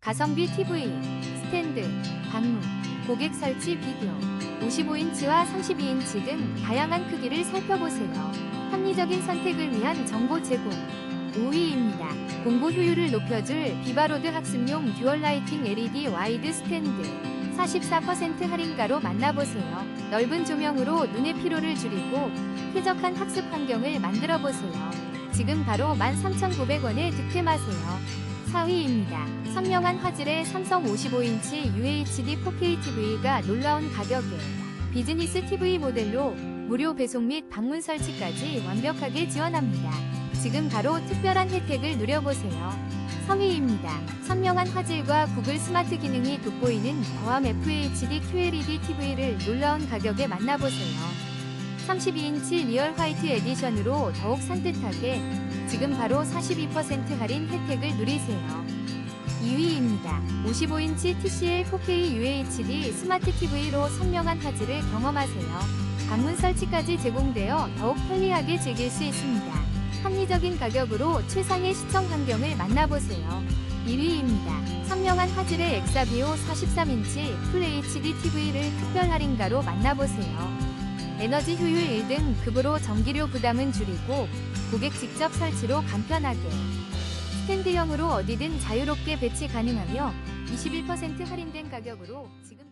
가성비 TV, 스탠드, 방문, 고객 설치 비교, 55인치와 32인치 등 다양한 크기를 살펴보세요. 합리적인 선택을 위한 정보 제공. 5위입니다. 공부 효율을 높여줄 비바로드 학습용 듀얼 라이팅 LED 와이드 스탠드. 44% 할인가로 만나보세요. 넓은 조명으로 눈의 피로를 줄이고 쾌적한 학습 환경을 만들어 보세요. 지금 바로 13,900원에 득템하세요. 4위입니다. 선명한 화질의 삼성 55인치 UHD 4K TV가 놀라운 가격에 비즈니스 TV 모델로 무료 배송 및 방문 설치까지 완벽하게 지원합니다. 지금 바로 특별한 혜택을 누려보세요. 3위입니다. 선명한 화질과 구글 스마트 기능이 돋보이는 더함 FHD QLED TV를 놀라운 가격에 만나보세요. 32인치 리얼 화이트 에디션으로 더욱 산뜻하게 지금 바로 42% 할인 혜택을 누리세요. 2위입니다. 55인치 TCL 4K UHD 스마트 TV로 선명한 화질을 경험하세요. 방문 설치까지 제공되어 더욱 편리하게 즐길 수 있습니다. 합리적인 가격으로 최상의 시청 환경을 만나보세요. 1위입니다. 선명한 화질의 엑사비오 43인치 풀 HD TV를 특별 할인가로 만나보세요. 에너지 효율 1등 급으로 전기료 부담은 줄이고 고객 직접 설치로 간편하게. 스탠드형으로 어디든 자유롭게 배치 가능하며 21% 할인된 가격으로 지금